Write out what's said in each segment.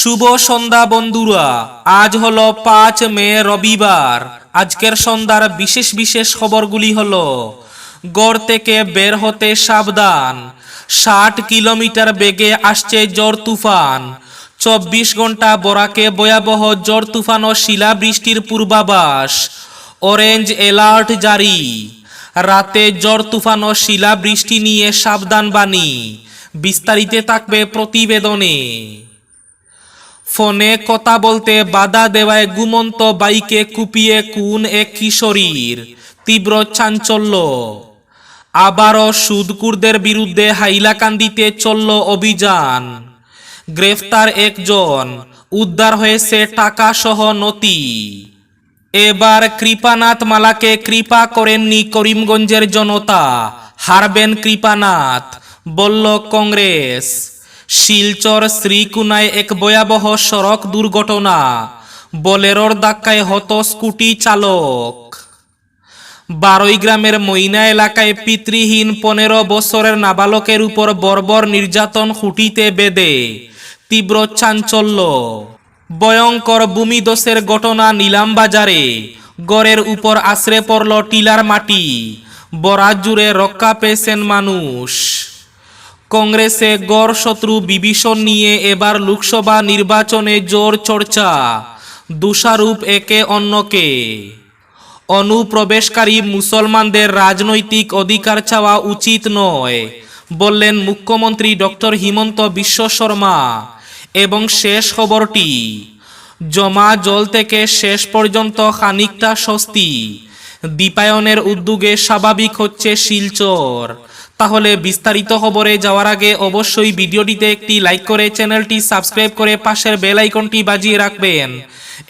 শুভ সন্ধ্যা বন্ধুরা। আজ হলো পাঁচ মে রবিবার। আজকের সন্ধ্যার বিশেষ বিশেষ খবরগুলি হলো, গড় থেকে বের হতে সাবধান। ষাট কিলোমিটার বেগে আসছে জ্বর তুফান। চব্বিশ ঘণ্টা বরাকে ভয়াবহ জ্বর তুফান ও শিলাবৃষ্টির পূর্বাভাস। অরেঞ্জ অ্যালার্ট জারি। রাতে জ্বর তুফান ও শিলাবৃষ্টি নিয়ে সাবধান বাণী বিস্তারিতে থাকবে প্রতিবেদনে। ফোনে কথা বলতে বাধা দেওয়ায় গুমন্ত বাইকে কুপিয়ে কুন এক কিশোরীর তীব্র চাঞ্চল্য। আবারও সুদকুরদের বিরুদ্ধে হাইলাকান্দিতে চলল অভিযান। গ্রেফতার একজন, উদ্ধার হয়েছে টাকা সহ নথি। এবার কৃপানাথ মালাকে কৃপা করেননি করিমগঞ্জের জনতা, হারবেন কৃপানাথ, বলল কংগ্রেস। শিলচর শ্রীকুনায় এক ভয়াবহ সড়ক দুর্ঘটনা। বলেরোর ধাক্কায় হত স্কুটি চালক। বারোই গ্রামের মইনা এলাকায় পিতৃহীন পনেরো বছরের নাবালকের উপর বর্বর নির্যাতন খুঁটিতে বেদে তীব্র চাঞ্চল্য। ভয়ঙ্কর ভূমিদোষের ঘটনা নিলাম বাজারে। গড়ের উপর আশ্রে পড়ল টিলার মাটি। বরাত জুড়ে রক্ষা পেয়েছেন মানুষ। কংগ্রেসে গড় শত্রু বিভীষণ নিয়ে এবার লোকসভা নির্বাচনে জোর চর্চা। দোষারূপ একে অন্যকে। অনুপ্রবেশকারী মুসলমানদের রাজনৈতিক অধিকার চাওয়া উচিত নয়, বললেন মুখ্যমন্ত্রী ডক্টর হিমন্ত বিশ্ব শর্মা। এবং শেষ খবরটি, জমা জল থেকে শেষ পর্যন্ত খানিকটা স্বস্তি। দীপায়নের উদ্যোগে স্বাভাবিক হচ্ছে শিলচর। তাহলে বিস্তারিত খবরে যাওয়ার আগে অবশ্যই ভিডিওটিতে একটি লাইক করে চ্যানেলটি সাবস্ক্রাইব করে পাশের বেল আইকনটি বাজিয়ে রাখবেন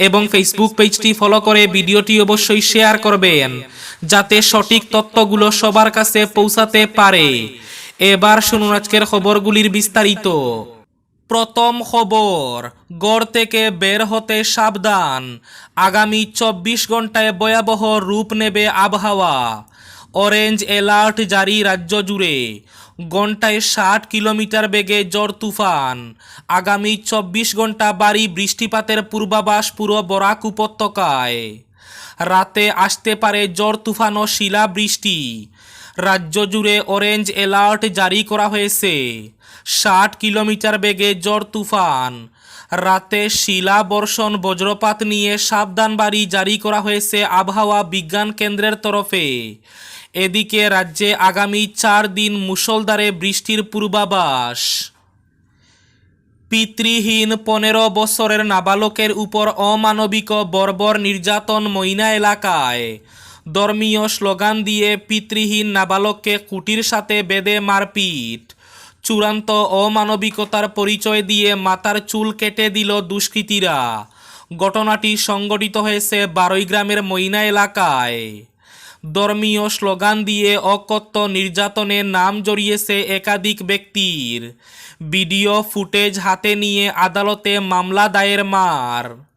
এবং ফেসবুক পেজটি ফলো করে ভিডিওটি অবশ্যই শেয়ার করবেন, যাতে সঠিক তথ্যগুলো সবার কাছে পৌঁছাতে পারে। এবার শুনুন আজকের খবরগুলির বিস্তারিত। প্রথম খবর, গড় থেকে বের হতে সাবধান। আগামী চব্বিশ ঘন্টায় ভয়াবহ রূপ নেবে আবহাওয়া। অরেঞ্জ অ্যালার্ট জারি রাজ্য জুড়ে। ঘন্টায় ষাট কিলোমিটার বেগে জ্বর তুফান। আগামী চব্বিশ ঘণ্টা বাড়ি বৃষ্টিপাতের পূর্বাভাস পুরো বরাক উপত্যকায়। রাতে আসতে পারে জ্বর তুফান ও শিলাবৃষ্টি। রাজ্য জুড়ে অরেঞ্জ অ্যালার্ট জারি করা হয়েছে। ষাট কিলোমিটার বেগে জ্বর তুফান। রাতে শিলা বর্ষণ বজ্রপাত নিয়ে সাবধান বাড়ি জারি করা হয়েছে আবহাওয়া বিজ্ঞান কেন্দ্রের তরফে। এদিকে রাজ্যে আগামী চার দিন মুষলধারে বৃষ্টির পূর্বাভাস। পিতৃহীন পনেরো বছরের নাবালকের উপর অমানবিক বর্বর নির্যাতন মইনা এলাকায়। ধর্মীয় স্লোগান দিয়ে পিতৃহীন নাবালককে কুটির সাথে বেদে মারপিট। চূড়ান্ত অমানবিকতার পরিচয় দিয়ে মাথার চুল কেটে দিল দুষ্কৃতীরা। ঘটনাটি সংগঠিত হয়েছে বারোই গ্রামের মইনা এলাকায়। ধর্মীয় স্লোগান দিয়ে অকথ্য নির্যাতনের নাম জড়িয়েছে একাধিক ব্যক্তির। ভিডিও ফুটেজ হাতে নিয়ে আদালতে মামলা দায়ের মার।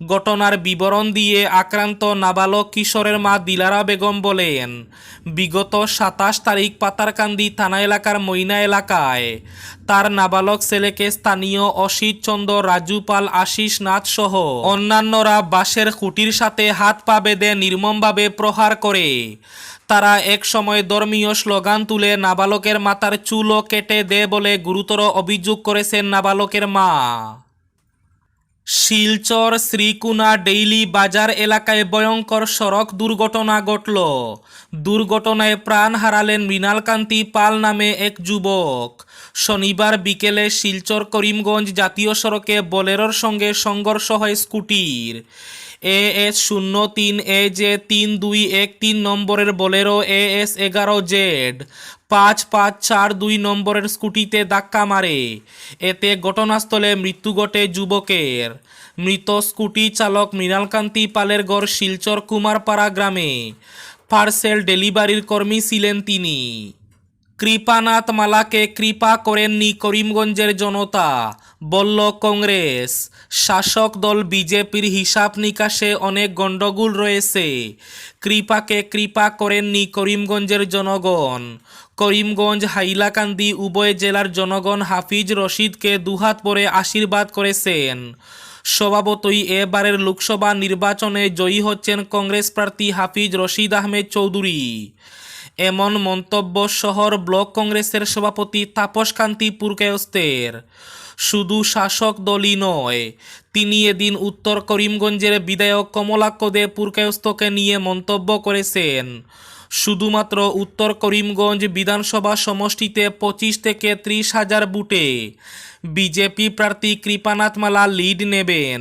ঘটনার বিবরণ দিয়ে আক্রান্ত নাবালক কিশোরের মা দিলারা বেগম বলেন, বিগত সাতাশ তারিখ পাতারকান্দি থানা এলাকার মইনা এলাকায়। তার নাবালক ছেলেকে স্থানীয় অসিত চন্দ্র, রাজুপাল আশিস নাথ সহ অন্যান্যরা বাঁশের খুঁটির সাথে হাত পা বেঁধে নির্মমভাবে প্রহার করে। তারা এক সময় ধর্মীয় স্লোগান তুলে নাবালকের মাথার চুলও কেটে দে বলে গুরুতর অভিযোগ করেছেন নাবালকের মা। শিলচর শ্রীকুনা ডেইলি বাজার এলাকায় ভয়ঙ্কর সড়ক দুর্ঘটনা ঘটল। দুর্ঘটনায় প্রাণ হারালেন মৃণালকান্তি পাল নামে এক যুবক। শনিবার বিকেলে শিলচর করিমগঞ্জ জাতীয় সড়কে বোলেরোর সঙ্গে সংঘর্ষ হয় স্কুটির। এ এস শূন্য তিন এ জে তিন দুই এক তিন নম্বরের বোলেরো এ এস এগারো জেড। পাঁচ পাঁচ চার দুই নম্বরের স্কুটিতে ধাক্কা মারে। এতে ঘটনাস্থলে মৃত্যু ঘটে যুবকের। মৃত স্কুটি চালক মৃণালকান্তি পালের গড় শিলচর কুমারপাড়া গ্রামে। পার্সেল ডেলিভারির কর্মী ছিলেন তিনি। কৃপানাথ মালাকে কৃপা করেননি করিমগঞ্জের জনতা। বলল, কংগ্রেস, শাসক দল বিজেপির হিসাব নিকাশে অনেক গণ্ডগোল রয়েছে। কৃপাকে কৃপা করেননি করিমগঞ্জের জনগণ। করিমগঞ্জ, হাইলাকান্দি উভয় জেলার জনগণ হাফিজ রশিদকে দুহাত পরে আশীর্বাদ করেছেন। স্বভাবতই এবারের লোকসভা নির্বাচনে জয়ী হচ্ছেন কংগ্রেস প্রার্থী হাফিজ রশিদ আহমেদ চৌধুরী। এমন মন্তব্য শহর ব্লক কংগ্রেসের সভাপতি তাপস কান্তি পুরকায়স্তের শুধু শাসক দলই নয়, তিনি এদিন উত্তর করিমগঞ্জের বিধায়ক কমলাক্ষ দে পুরকায়স্থকে নিয়ে মন্তব্য করেছেন। শুধুমাত্র উত্তর করিমগঞ্জ বিধানসভা সমষ্টিতে পঁচিশ থেকে ত্রিশ হাজার বুটে বিজেপি প্রার্থী কৃপানাথ মালা লিড নেবেন।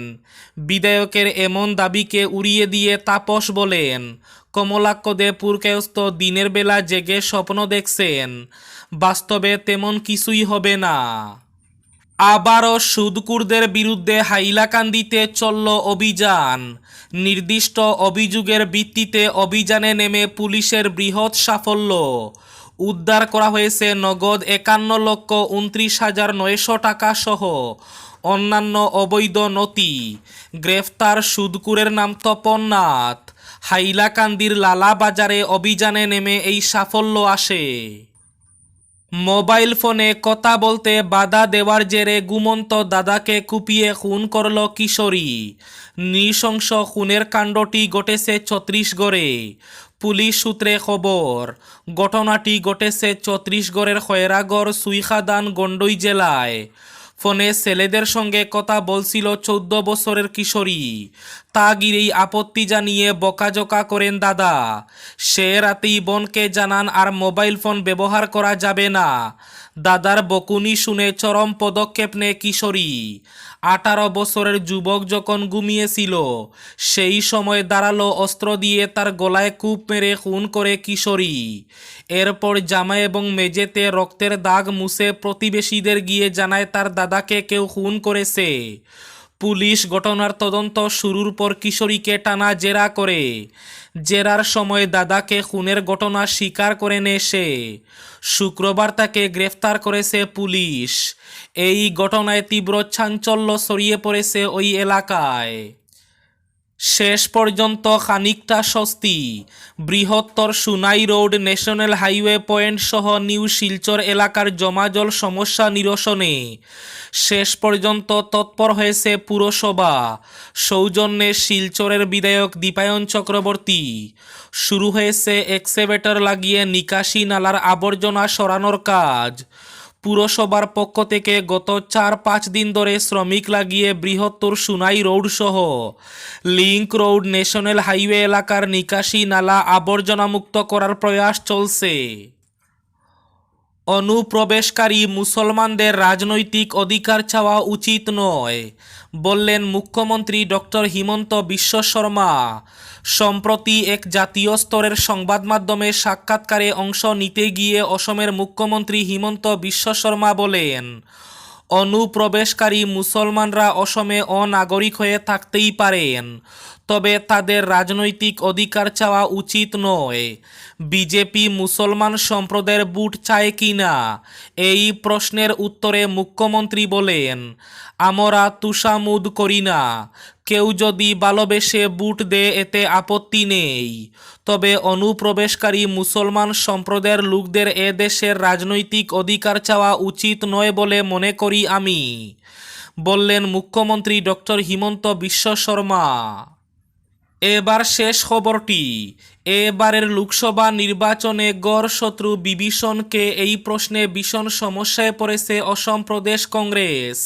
বিধায়কের এমন দাবিকে উড়িয়ে দিয়ে তাপস বলেন কমলাক্ষ দে পুরকায়স্থ দিনের বেলা জেগে স্বপ্ন দেখছেন। বাস্তবে তেমন কিছুই হবে না। আবারও সুদকুরদের বিরুদ্ধে হাইলাকান্দিতে চলল অভিযান। নির্দিষ্ট অভিযোগের ভিত্তিতে অভিযানে নেমে পুলিশের বৃহৎ সাফল্য। উদ্ধার করা হয়েছে নগদ একান্ন লক্ষ উনত্রিশ হাজার নয়শো টাকা সহ অন্যান্য অবৈধ নথি। গ্রেফতার সুদকুরের নাম তপন নাথ। হাইলাকান্দির লালা বাজারে অভিযানে নেমে এই সাফল্য আসে। মোবাইল ফোনে কথা বলতে বাধা দেওয়ার জেরে গুমন্ত দাদাকে কুপিয়ে খুন করল কিশোরী। নৃশংস খুনের কাণ্ডটি ঘটেছে ছত্রিশগড়ে। পুলিশ সূত্রে খবর, ঘটনাটি ঘটেছে ছত্রিশগড়ের খয়রাগড় সুইখাদান গন্ডই জেলায়। ফোনে ছেলেদের সঙ্গে কথা বলছিল চৌদ্দ বছরের কিশোরী। তা গিরেই আপত্তি জানিয়ে বকাজোকা করেন দাদা। সে রাতেই বোনকে জানান, আর মোবাইল ফোন ব্যবহার করা যাবে না। দাদার বকুনি শুনে চরম পদক্ষেপ নেয় কিশোরী। আঠারো বছরের যুবক যখন ঘুমিয়েছিল, সেই সময় দাঁড়াল অস্ত্র দিয়ে তার গলায় কূপ মেরে খুন করে কিশোরী। এরপর জামা এবং মেজেতে রক্তের দাগ মুছে প্রতিবেশীদের গিয়ে জানায় তার দাদাকে কেউ খুন করেছে। পুলিশ ঘটনার তদন্ত শুরুর পর কিশোরীকে টানা জেরা করে। জেরার সময় দাদাকে খুনের ঘটনা স্বীকার করে নেছে শুক্রবার তাকে গ্রেফতার করেছে পুলিশ। এই ঘটনায় তীব্র চাঞ্চল্য ছড়িয়ে পড়েছে ওই এলাকায়। শেষ পর্যন্ত খানিকটা স্বস্তি। বৃহত্তর Sunai road, national highway point সহ নিউ শিলচর এলাকার জমাজল সমস্যা নিরসনে। শেষ পর্যন্ত তৎপর হয়েছে পুরসভা। সৌজন্যে শিলচরের বিধায়ক দীপায়ন চক্রবর্তী। শুরু হয়েছে এক্সেভেটর লাগিয়ে নিকাশি নালার আবর্জনা সরানোর কাজ। পুরসভার পক্ষ থেকে গত চার পাঁচ দিন ধরে শ্রমিক লাগিয়ে বৃহত্তর সুনাই রোড সহ লিঙ্ক রোড ন্যাশনাল হাইওয়ে এলাকার নিকাশি নালা আবর্জনামুক্ত করার প্রয়াস চলছে। অনুপ্রবেশকারী মুসলমানদের রাজনৈতিক অধিকার চাওয়া উচিত নয়, বললেন মুখ্যমন্ত্রী ডক্টর হিমন্ত বিশ্ব শর্মা। সম্প্রতি এক জাতীয় স্তরের সংবাদ মাধ্যমে সাক্ষাৎকারে অংশ নিতে গিয়ে অসমের মুখ্যমন্ত্রী হিমন্ত বিশ্ব শর্মা বলেন অনুপ্রবেশকারী মুসলমানরা অসমে অনাগরিক হয়ে থাকতেই পারেন। তবে তাদের রাজনৈতিক অধিকার চাওয়া উচিত নয়। বিজেপি মুসলমান সম্প্রদায়ের বুট চায় কি না? এই প্রশ্নের উত্তরে মুখ্যমন্ত্রী বলেন, আমরা তুষামুদ করি না। কেউ যদি ভালোবেসে বুট দেয় এতে আপত্তি নেই। তবে অনুপ্রবেশকারী মুসলমান সম্প্রদায়ের লোকদের এ দেশের রাজনৈতিক অধিকার চাওয়া উচিত নয় বলে মনে করি আমি, বললেন মুখ্যমন্ত্রী ডক্টর হিমন্ত বিশ্ব শর্মা। এবার শেষ খবরটি। এবারের লোকসভা নির্বাচনে গড় শত্রু বিভীষণকে এই প্রশ্নে ভীষণ সমস্যায় পড়েছে অসম প্রদেশ কংগ্রেস।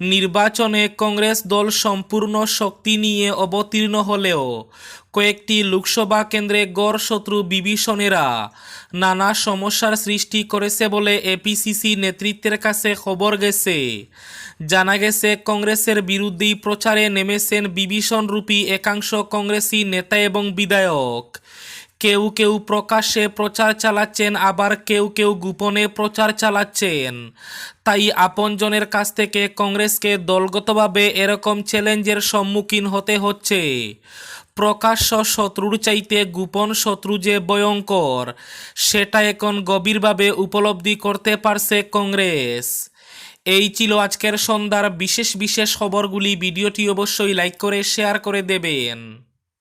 নির্বাচনে কংগ্রেস দল সম্পূর্ণ শক্তি নিয়ে অবতীর্ণ হলেও কয়েকটি লোকসভা কেন্দ্রে গড় শত্রু বিভীষণেরা নানা সমস্যার সৃষ্টি করেছে বলে এপিসিসি নেতৃত্বের কাছে খবর গেছে। জানা গেছে, কংগ্রেসের বিরুদ্ধেই প্রচারে নেমেছেন বিভীষণরূপী একাংশ কংগ্রেসি নেতা এবং বিধায়ক। কেউ কেউ প্রকাশ্যে প্রচার চালাচ্ছেন, আবার কেউ কেউ গোপনে প্রচার চালাচ্ছেন। তাই আপনজনের কাছ থেকে কংগ্রেসকে দলগতভাবে এরকম চ্যালেঞ্জের সম্মুখীন হতে হচ্ছে। প্রকাশ্য শত্রুর চাইতে গোপন শত্রু যে ভয়ঙ্কর, সেটা এখন গভীরভাবে উপলব্ধি করতে পারছে কংগ্রেস। এই ছিল আজকের সন্ধ্যার বিশেষ বিশেষ খবরগুলি। ভিডিওটি অবশ্যই লাইক করে, শেয়ার করে দেবেন।